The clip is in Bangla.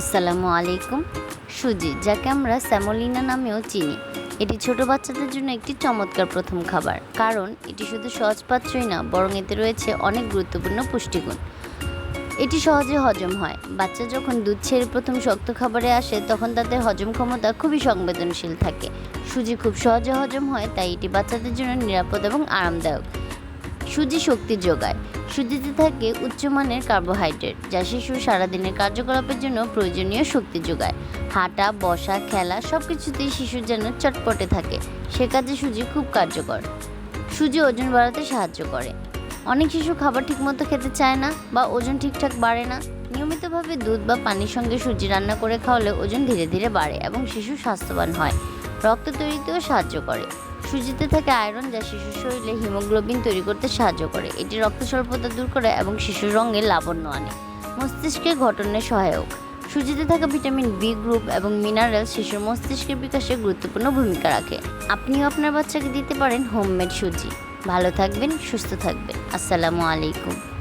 আসসালামু আলাইকুম। সুজি, যাকে আমরা স্যামোলিনা নামেও চিনি, এটি ছোট বাচ্চাদের জন্য একটি চমৎকার প্রথম খাবার, কারণ এটি শুধু সহজপাচ্যই না, বরং এতে রয়েছে অনেক গুরুত্বপূর্ণ পুষ্টিগুণ। এটি সহজে হজম হয়। বাচ্চা যখন দুধ ছেড়ে প্রথম শক্ত খাবারে আসে, তখন তাদের হজম ক্ষমতা খুবই সংবেদনশীল থাকে। সুজি খুব সহজে হজম হয়, তাই এটি বাচ্চাদের জন্য নিরাপদ এবং আরামদায়ক। সুজি শক্তি যোগায়। সুজিতে থাকে উচ্চমানের কার্বোহাইড্রেট, যা শিশুর সারাদিনের কার্যকলাপের জন্য প্রয়োজনীয় শক্তি যোগায়। হাঁটা, বসা, খেলা সব কিছুতেই শিশুর যেন চটপটে থাকে। সে কাজে সুজি খুব কার্যকর। সুজি ওজন বাড়াতে সাহায্য করে। অনেক শিশু খাবার ঠিকমতো খেতে চায় না বা ওজন ঠিকঠাক বাড়ে না। নিয়মিতভাবে দুধ বা পানির সঙ্গে সুজি রান্না করে খাওয়ালে ওজন ধীরে ধীরে বাড়ে এবং শিশু স্বাস্থ্যবান হয়। রক্ত তৈরিতেও সাহায্য করে। সুজিতে থাকে আয়রন যা শিশুর শরীরে হিমোগ্লোবিন তৈরি করতে সাহায্য করে। এটি রক্ত স্বল্পতা দূর করে এবং শিশুর রঙে লাবণ্য আনে। মস্তিষ্কে ঘটনে সহায়ক। সুজিতে থাকা ভিটামিন বি গ্রুপ এবং মিনারেল শিশুর মস্তিষ্কের বিকাশে গুরুত্বপূর্ণ ভূমিকা রাখে। আপনিও আপনার বাচ্চাকে দিতে পারেন হোমমেড সুজি। ভালো থাকবেন, সুস্থ থাকবেন। আসসালামু আলাইকুম।